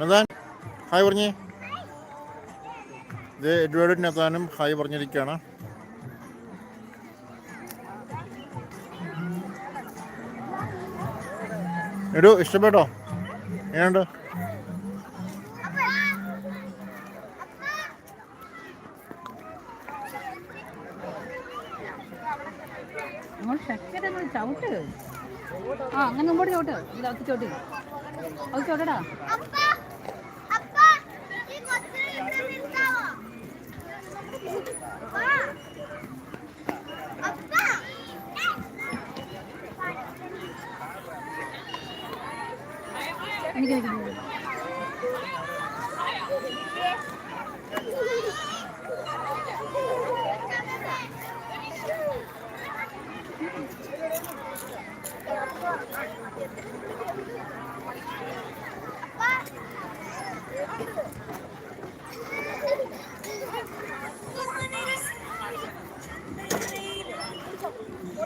Nathan hi പറഞ്ഞേ. ഇത് Edward നദാനും hi പറഞ്ഞിരിക്കുകയാണ് എടു ഇഷ്ടപ്പെട്ടോ? എങ്ങനെയുണ്ട്? അങ്ങോട്ട് ചവിട്ട്. ആ അങ്ങനെ മുമ്പോട്ട് ചവിട്ട്. ഇത് അകത്ത് ചവിട്ട്. അത് ചവിട്ടടാ. 여기 여기 여기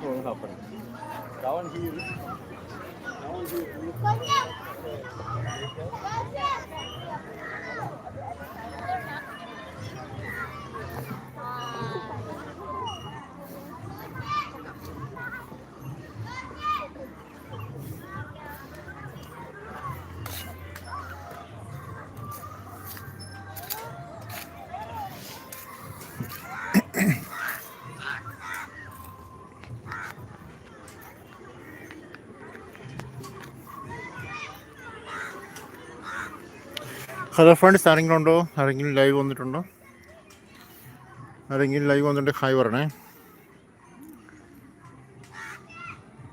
going up. That one here. That. Hello friends ആരെങ്കിലും ഉണ്ടോ ആരെങ്കിലും ലൈവ് വന്നിട്ടുണ്ടോ? ആരെങ്കിലും ലൈവ് വന്നിട്ട് ഹായ് പറയണേ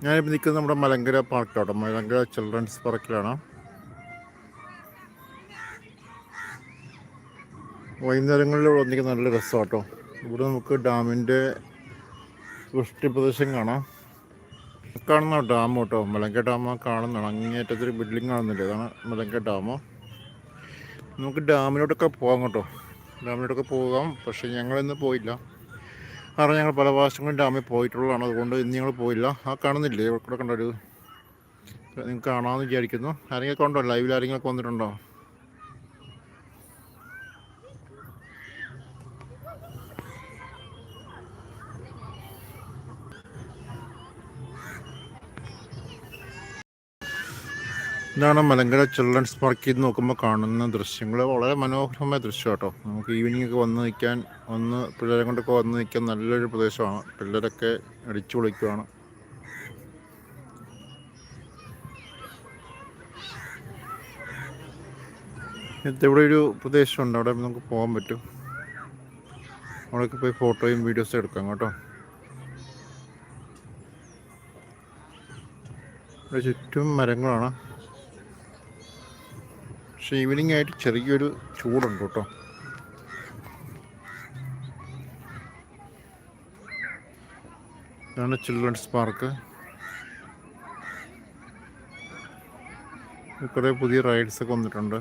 ഞാനിപ്പോൾ നിൽക്കുന്നത് നമ്മുടെ മലങ്കര പാർക്കിലോട്ടോ മലങ്കര ചിൽഡ്രൻസ് പാർക്കിലാണ് വൈകുന്നേരങ്ങളിൽ ഇവിടെ വന്നിരിക്കുന്ന നല്ല രസമാട്ടോ. ഇവിടെ നമുക്ക് ഡാമിന്റെ വൃഷ്ടി പ്രദേശം കാണാം. കാണുന്ന ഡാം കേട്ടോ. മലങ്ക ഡാം കാണുന്നതാണ്. അങ്ങേറ്റത്തിൽ ബിൽഡിംഗ് കാണുന്നില്ല. ഇതാണ് മലങ്ക ഡാം നമുക്ക് ഡാമിലോട്ടൊക്കെ പോകാം കേട്ടോ. ഡാമിലോട്ടൊക്കെ പോകാം. പക്ഷേ ഞങ്ങളിന്ന് പോയില്ല. കാരണം ഞങ്ങൾ പല പ്രാവശ്യങ്ങളും ഡാമിൽ പോയിട്ടുള്ളതാണ്. അതുകൊണ്ട് ഇന്ന് ഞങ്ങൾ പോയില്ല. ആ കാണുന്നില്ലേ? ഇവിടെ കണ്ടൊരു നിങ്ങൾക്ക് കാണാമെന്ന് വിചാരിക്കുന്നു. ആരെങ്കിലും ഉണ്ടോ? ലൈവിൽ ആരെങ്കിലും ഒക്കെ വന്നിട്ടുണ്ടോ? ഇതാണ് മലങ്കര ചിൽഡ്രൻസ് പാർക്കിൽ നിന്ന് നോക്കുമ്പോൾ കാണുന്ന ദൃശ്യങ്ങൾ വളരെ മനോഹരമായ ദൃശ്യം കേട്ടോ നമുക്ക് ഈവനിങ് ഒക്കെ വന്ന് നിൽക്കാൻ ഒന്ന് പിള്ളേരെ കൊണ്ടൊക്കെ വന്ന് നിൽക്കാൻ നല്ലൊരു പ്രദേശമാണ്. പിള്ളേരൊക്കെ അടിച്ചു പൊളിക്കുകയാണ് ഇവിടെ ഒരു പ്രദേശമുണ്ട്. അവിടെ നമുക്ക് പോകാൻ പറ്റും. അവിടെയൊക്കെ പോയി ഫോട്ടോയും വീഡിയോസും എടുക്കാം കേട്ടോ. ഇവിടെ ചുറ്റും മരങ്ങളാണ്. പക്ഷേ ഈവനിങ് ആയിട്ട് ചെറിയൊരു ചൂടുണ്ട് കേട്ടോ. ഇതാണ് ചിൽഡ്രൻസ് പാർക്ക് കുറേ പുതിയ റൈഡ്സ് ഒക്കെ വന്നിട്ടുണ്ട്.